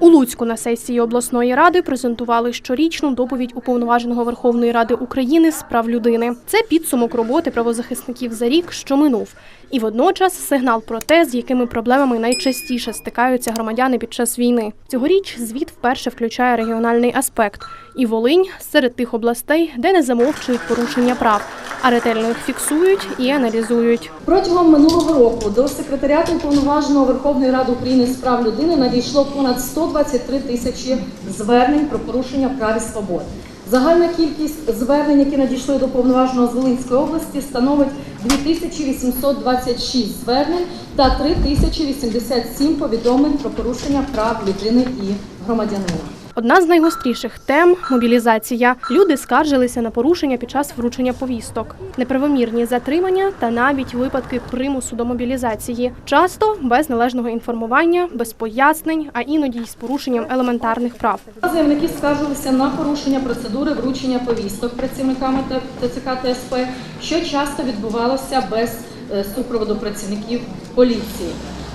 У Луцьку на сесії обласної ради презентували щорічну доповідь уповноваженого Верховної Ради України з прав людини. Це підсумок роботи правозахисників за рік, що минув, і водночас сигнал про те, з якими проблемами найчастіше стикаються громадяни під час війни. Цьогоріч звіт вперше включає регіональний аспект, і Волинь серед тих областей, де не замовчують порушення прав, а ретельно їх фіксують і аналізують. Протягом минулого року до секретаріату уповноваженого Верховної Ради України з прав людини надійшло понад 123 тисячі звернень про порушення прав і свобод. Загальна кількість звернень, які надійшли до повноваженого з Волинської області, становить 2826 звернень та 3087 повідомлень про порушення прав людини і громадянина. Одна з найгостріших тем мобілізація. Люди скаржилися на порушення під час вручення повісток, неправомірні затримання та навіть випадки примусу до мобілізації, часто без належного інформування, без пояснень, а іноді й з порушенням елементарних прав. Заявники скаржилися на порушення процедури вручення повісток працівниками ТЦК та СП, що часто відбувалося без е, супроводу працівників поліції.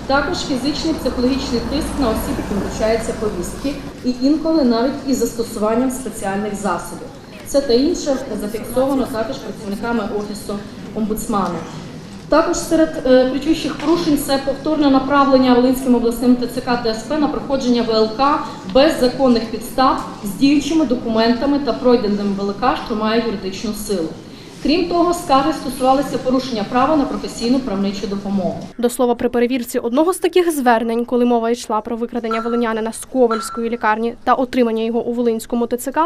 Також фізичний психологічний тиск на осіб, яким вручаються повістки, і інколи навіть із застосуванням спеціальних засобів. Це та інше зафіксовано також працівниками офісу омбудсмана. Також серед е, ключових порушень це повторне направлення Волинським обласним ТЦК та СП на проходження ВЛК без законних підстав з діючими документами та пройденим ВЛК, що має юридичну силу. Крім того, скарги стосувалися порушення права на професійну правничу допомогу. До слова, при перевірці одного з таких звернень, коли мова йшла про викрадення волинянина з Ковальської лікарні та отримання його у Волинському ТЦК,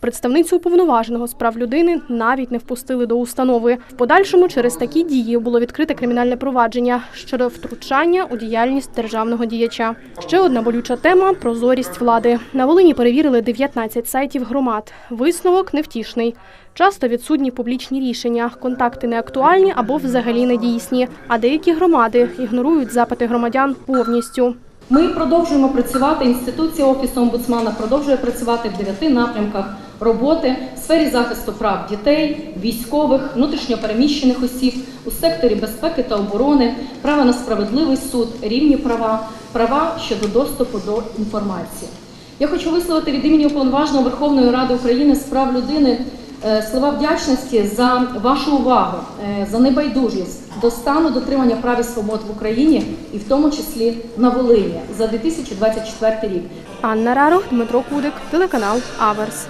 представницю уповноваженого з прав людини навіть не впустили до установи. В подальшому через такі дії було відкрите кримінальне провадження щодо втручання у діяльність державного діяча. Ще одна болюча тема прозорість влади. На Волині перевірили 19 сайтів громад. Висновок невтішний. Часто відсутні публічні рішення, контакти не актуальні або взагалі не дійсні. А деякі громади ігнорують запити громадян повністю. Ми продовжуємо працювати. Інституція офісу омбудсмана продовжує працювати в дев'яти напрямках роботи в сфері захисту прав дітей, військових, внутрішньопереміщених осіб у секторі безпеки та оборони, права на справедливий суд, рівні права, права щодо доступу до інформації. Я хочу висловити від імені уповноваженого Верховної Ради України з прав людини е, слова вдячності за вашу увагу, е, за небайдужість до стану дотримання прав і свобод в Україні, і в тому числі на Волині за 2024 рік. Анна Раро, Дмитро Кудик, телеканал Аверс.